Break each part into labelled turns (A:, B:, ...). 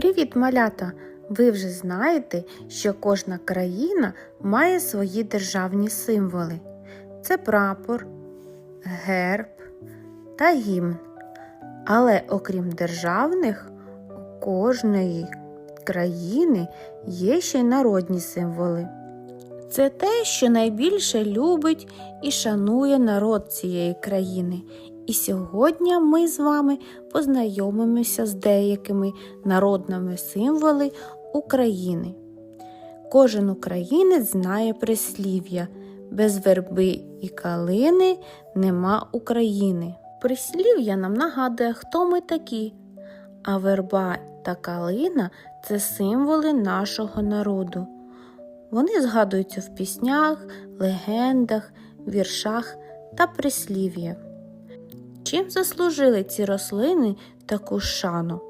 A: Привіт, малята! Ви вже знаєте, що кожна країна має свої державні символи. Це прапор, герб та гімн. Але окрім державних, у кожної країни є ще й народні символи. Це те, що найбільше любить і шанує народ цієї країни. І сьогодні ми з вами познайомимося з деякими народними символами України. Кожен українець знає прислів'я без верби і калини нема України. Прислів'я нам нагадує, хто ми такі, а верба та калина це символи нашого народу. Вони згадуються в піснях, легендах, віршах та прислів'я. Чим заслужили ці рослини таку шану?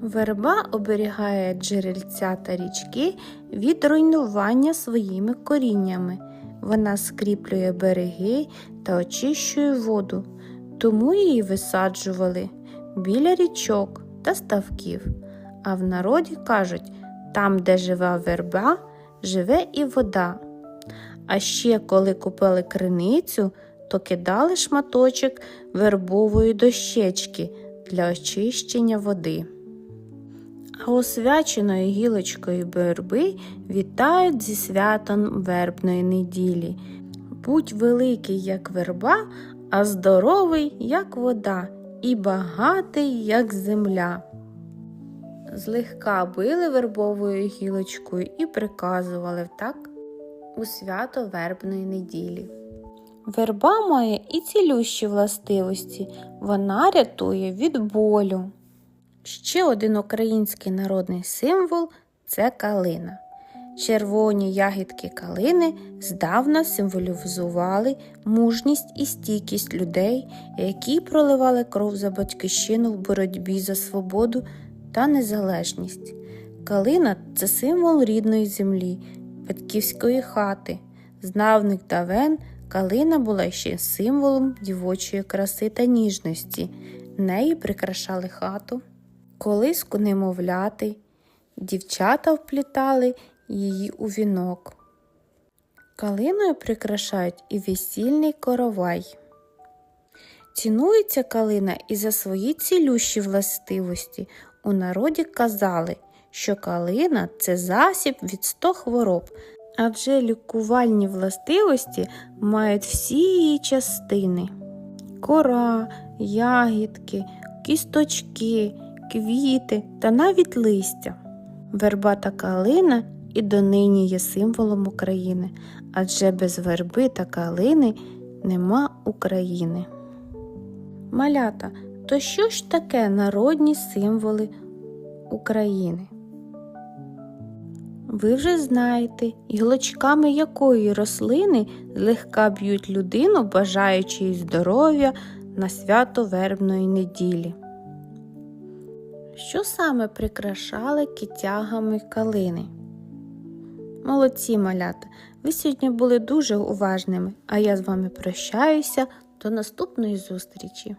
A: Верба оберігає джерельця та річки від руйнування своїми коріннями. Вона скріплює береги та очищує воду, тому її висаджували біля річок та ставків. А в народі кажуть, там, де жива верба, живе і вода. А ще коли купили криницю, то кидали шматочок вербової дощечки для очищення води. А освяченої гілочкою верби вітають зі святом вербної неділі. Будь великий, як верба, а здоровий, як вода, і багатий, як земля. Злегка били вербовою гілочкою і приказували так у свято вербної неділі. Верба має і цілющі властивості, вона рятує від болю. Ще один український народний символ це калина. Червоні ягідки калини здавна символізували мужність і стійкість людей, які проливали кров за батьківщину в боротьбі за свободу та незалежність. Калина це символ рідної землі, батьківської хати. З давних давен калина була ще символом дівочої краси та ніжності. Неї прикрашали хату, колиску немовляти, дівчата вплітали її у вінок. Калиною прикрашають і весільний коровай. Цінується калина і за свої цілющі властивості. У народі казали, що калина це засіб від 100 хвороб, адже лікувальні властивості мають всі її частини: кора, ягідки, кісточки, квіти та навіть листя. Верба та калина і донині є символом України, адже без верби та калини нема України. Малята, то що ж таке народні символи України? Ви вже знаєте, гілочками якої рослини злегка б'ють людину, бажаючи їй здоров'я на свято вербної неділі. Що саме прикрашали китягами калини? Молодці малята! Ви сьогодні були дуже уважними, а я з вами прощаюся до наступної зустрічі!